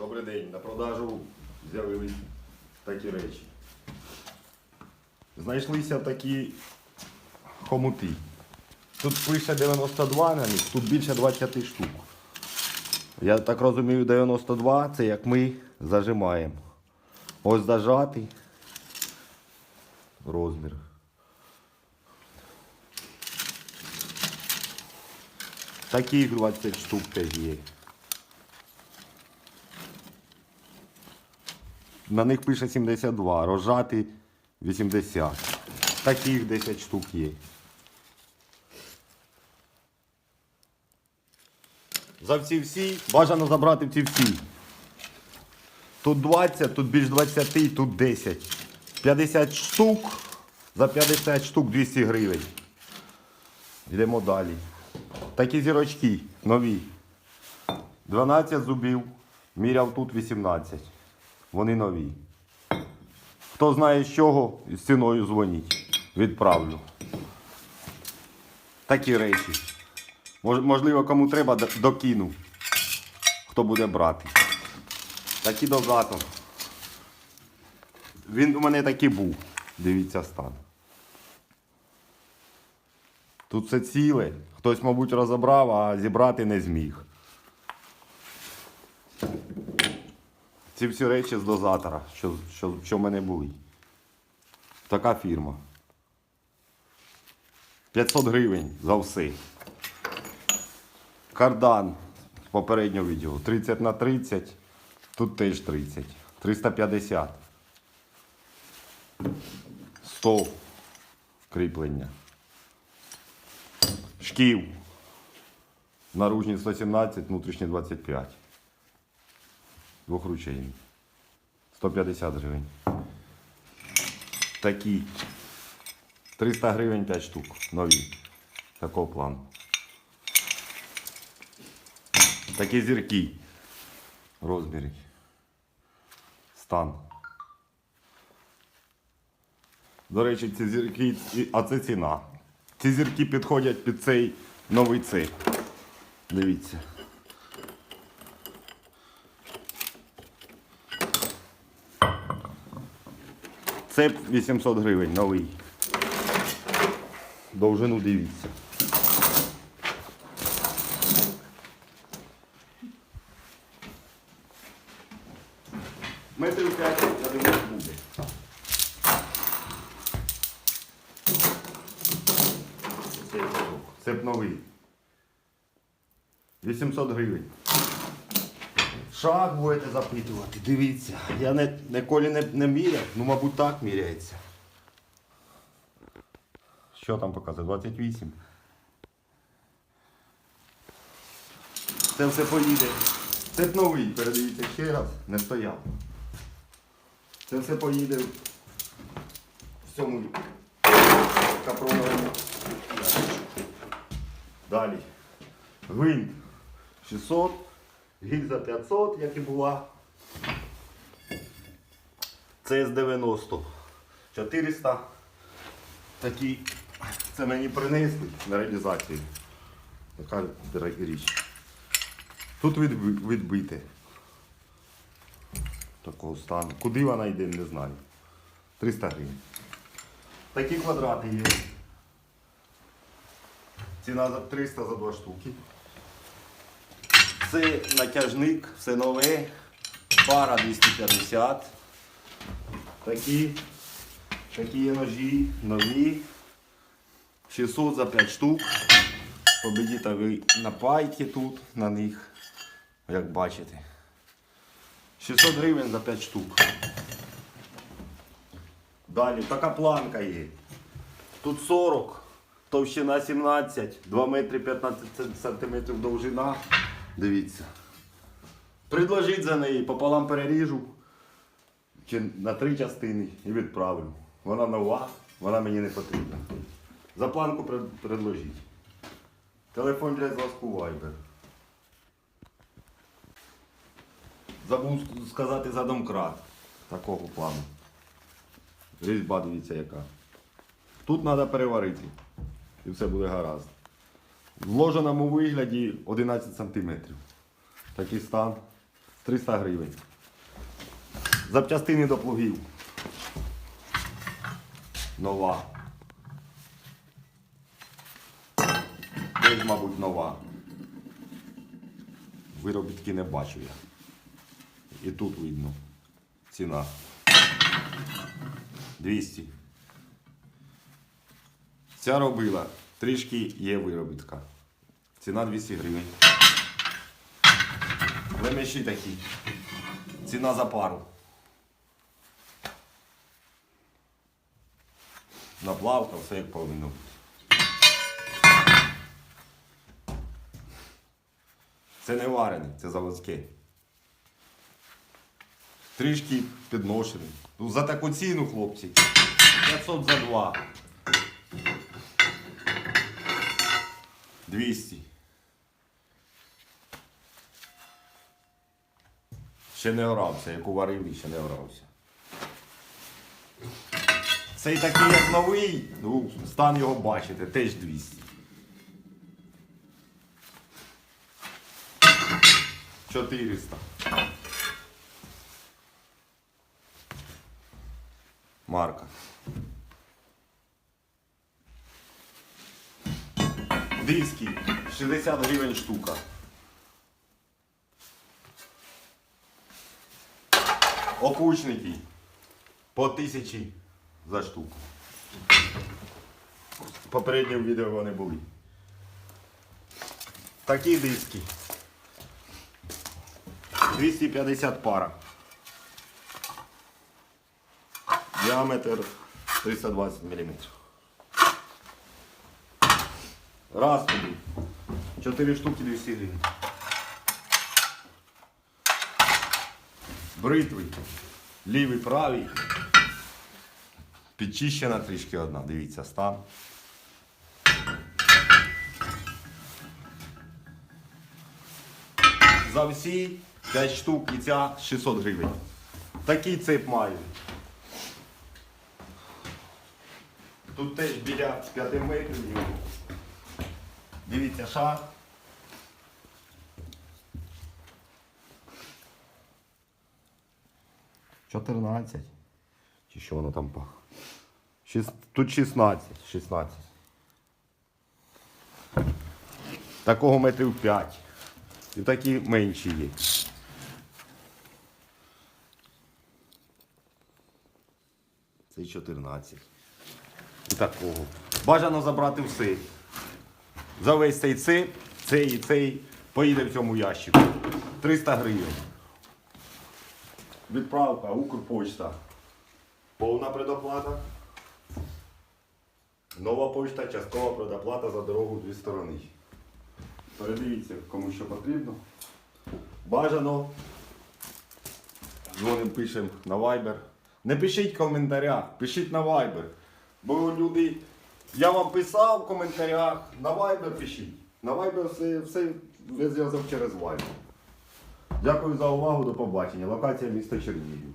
Добрий день. На продажу з'явились такі речі. Знайшлися такі хомути. Тут пише 92 на них, тут більше 20 штук. Я так розумію, 92 це як ми зажимаємо. Ось зажатий розмір. Таких 20 штук теж є. На них пише 72, розжати 80. Таких 10 штук є. За всі всі бажано забрати в ці всі. Тут 20, тут більш 20, тут 10. 50 штук. За 50 штук 200 гривень. Йдемо далі. Такі зірочки нові. 12 зубів. Міряв тут 18. Вони нові. Хто знає з чого, з ціною дзвоніть. Відправлю. Такі речі. Мож- Можливо, кому треба, докину. Хто буде брати. Такі дозатор. Він у мене такий був. Дивіться стан. Тут все ціле. Хтось, мабуть, розібрав, а зібрати не зміг. Ці всі речі з дозатора, що, що, що в мене були. Така фірма. 500 гривень за все. Кардан з попереднього відео. 30 на 30. Тут теж 30. 350. 100 кріплення. Шків. Наружні 117, внутрішні 25. Двохручейний. 150 гривень. Такі. 300 гривень 5 штук. Нові. Такого плану. Такі зірки. Розміри. Стан. До речі, ці зірки, а це ціна. Ці зірки підходять під цей новий цей. Дивіться. Це 800 гривень новий. Довжину дивіться. Метрів 5, я думаю, буде. Цей. Це б новий. 800 гривень. Шаг будете запитувати. Дивіться. Я не, ніколи не, не міряв, ну, мабуть, так міряється. Що там показує? 28. Це все поїде. Це новий, передивіться ще раз, не стояв. Це все поїде в цьому капроновому. Далі. Гвинт 600, гільза 500, як і була. ЦС-90 400. Такі, це мені принесли на реалізацію. Така річ. Тут відби- відбите. Такого стану. Куди вона йде, не знаю. 300 гривень. Такі квадрати є. Ціна за 300 за 2 штуки. Це натяжник, все нове. Пара 250. Такі. Такі ножі, нові. 600 за 5 штук. Победіта ви на пайки тут, на них, як бачите. 600 гривень за 5 штук. Далі така планка є. Тут 40, товщина 17, 2 метри 15 сантиметрів довжина. Дивіться. Предложіть за неї, пополам переріжу чи на три частини і відправлю. Вона нова, вона мені не потрібна. За планку пред- предложіть. Телефон для зв'язку Viber. Забув сказати за домкрат такого плану. Різьба дивіться яка. Тут треба переварити. І все буде гаразд. В вложеному вигляді 11 см. Такий стан. 300 гривень. Запчастини до плугів. Нова. Десь, мабуть, нова. Виробітки не бачу я. І тут видно. Ціна. 200. Ця робила. Трішки є виробітка. Ціна 200 гривень. Лемеші такі. Ціна за пару. Наплавка, все як повинно бути. Це не варене, це заводське. Трішки підношений. Ну, за таку ціну, хлопці. 500 за два. 200. Ще не орався, як уварили, ще не орався. Цей такий як новий, ну, стан його бачите, теж 200. 400. Марка. Диски 60 гривень штука. Окучники по тисячі за штуку. В відео вони були. Такі диски. 250 пара. Діаметр 320 мм. Раз тобі. 4 штуки 200 гривень. Бритви. Лівий, правий. Підчищена трішки одна. Дивіться, стан. За всі 5 штук і ця 600 гривень. Такий цеп маю. Тут теж біля 5 метрів. Дивіться, шар. Чотирнадцять. Чи що воно там пах? Шіс- Тут 16. 16. Такого метрів 5. І такі менші є. Це 14. І такого. Бажано забрати все. За весь цей цеп, цей і цей поїде в цьому ящику. 300 гривень. Відправка, Укрпочта. Повна предоплата. Нова почта, часткова предоплата за дорогу дві сторони. Передивіться, кому що потрібно. Бажано. Дзвоним, пишемо на Viber. Не пишіть в коментарях, пишіть на Viber. Бо люди. Я вам писав в коментарях, на Viber пишіть. На Viber все, все зв'язок через Viber. Дякую за увагу, до побачення. Локація міста Чернігів.